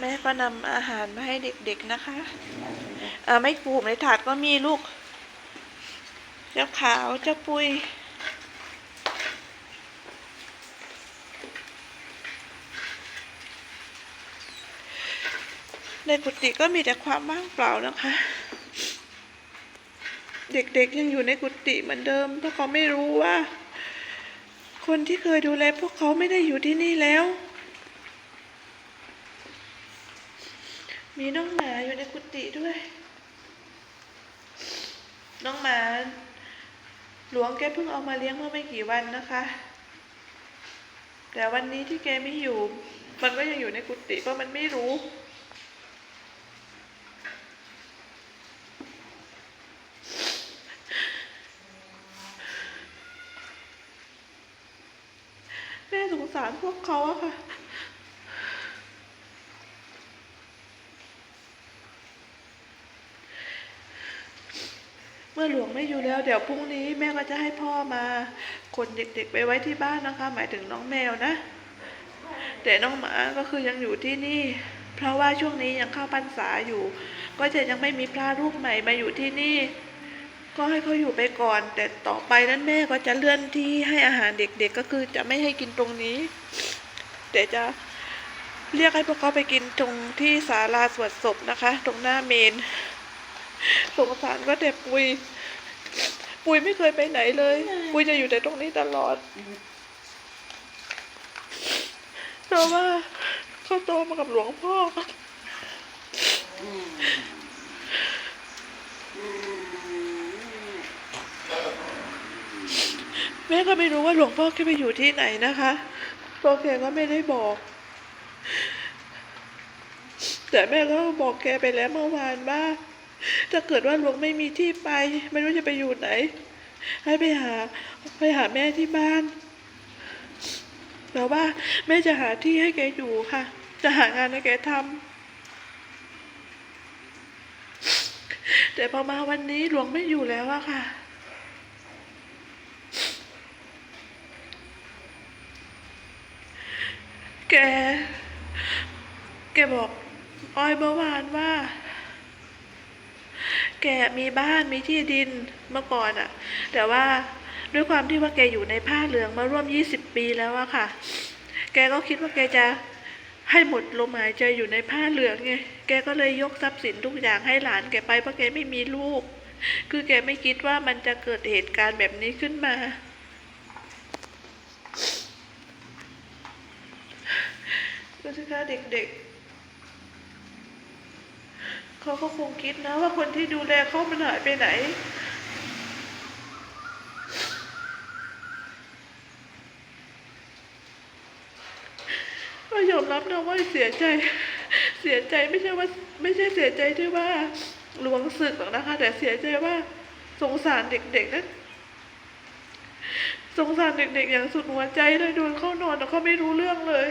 แม่ก็นำอาหารมาให้เด็กๆนะคะเออไม่กลุ่มในถาดก็มีลูก เจ้าขาวเจ้าปุยในกุฏิก็มีแต่ความว่างเปล่านะคะ เด็กๆยังอยู่ในกุฏิเหมือนเดิม เพราะเขาไม่รู้ว่า คนที่เคยดูแลพวกเขาไม่ได้อยู่ที่นี่แล้ว มีน้องหมาอยู่ในกุฏิด้วย น้องหมา หลวงแกเพิ่งเอามาเลี้ยงเมื่อไม่กี่วันนะคะ แต่วันนี้ที่แกไม่อยู่ มันก็ยังอยู่ในกุฏิเพราะมันไม่รู้แม่สงสารพวกเขาอะค่ะ อหลวงไม่อยู่แล้ว เดี๋ยวพรุ่งนี้แม่ก็จะให้พ่อมาขนเด็กๆไปไว้ที่บ้านนะคะ หมายถึงน้องแมวนะ แต่น้องหมาก็คือยังอยู่ที่นี่ เพราะว่าช่วงนี้ยังเข้าพรรษาอยู่ ก็จะยังไม่มีพระรูปใหม่มาอยู่ที่นี่ ก็ให้เขาอยู่ไปก่อน แต่ต่อไปนั้นแม่ก็จะเลื่อนที่ให้อาหารเด็กๆก็คือจะไม่ให้กินตรงนี้ แต่จะเรียกให้พวกเขาไปกินตรงที่ศาลาสวดศพนะคะ ตรงหน้าเมน สงสารก็แต่ปุย ปุยไม่เคยไปไหนเลย ปุยจะอยู่แต่ตรงนี้ตลอดเพราะว่าเขาโตมากับหลวงพ่อแม่ก็ไม่รู้ว่าหลวงพ่อแกไปอยู่ที่ไหนนะคะเพราะแกก็ไม่ได้บอก แต่แม่ก็บอกแกไปแล้วเมื่อวานว่า ถ้าเกิดว่าหลวงไม่มีที่ไป ไม่รู้จะไปอยู่ไหน ให้ไปหาไปหาแม่ที่บ้านแต่ว่าแม่จะหาที่ให้แกอยู่ค่ะ จะหางานให้แกทำแต่พอมาวันนี้หลวงไม่อยู่แล้วอะค่ะแก แกบอก อ้อยเมื่อวานว่า แกมีบ้านมีที่ดินเมื่อก่อนอะแต่ว่าด้วยความที่ว่าแกอยู่ในผ้าเหลืองมาร่วมยี่สิบปีแล้วอะค่ะ แกก็คิดว่าแกจะให้หมดลมหายใจอยู่ในผ้าเหลืองไง แกก็เลยยกทรัพย์สินทุกอย่างให้หลานแกไปเพราะแกไม่มีลูก คือแกไม่คิดว่ามันจะเกิดเหตุการณ์แบบนี้ขึ้นมาดูสิคะเด็กๆ เขาก็คงคิดนะว่าคนที่ดูแลเขามันหายไปไหน ก็ยอมรับนะว่าเสียใจเสียใจไม่ใช่ว่าไม่ใช่เสียใจที่ว่าหลวงศึกหรอกนะคะ แต่เสียใจว่าสงสารเด็กๆนะสงสารเด็กๆอย่างสุดหัวใจเลยดูเขานอนแต่เขาไม่รู้เรื่องเลย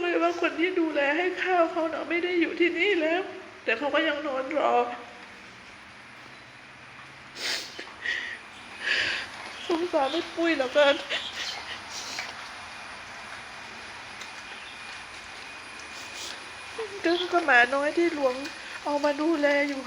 ไม่รู้เลยว่าคนที่ดูแลให้ข้าวเขาเนาะไม่ได้อยู่ที่นี่แล้ว แต่เขาก็ยังนอนรอสงสารไม่ปุ้ยเหลือเกินก็ก็หมาน้อยที่หลวงเอามาดูแลอยู่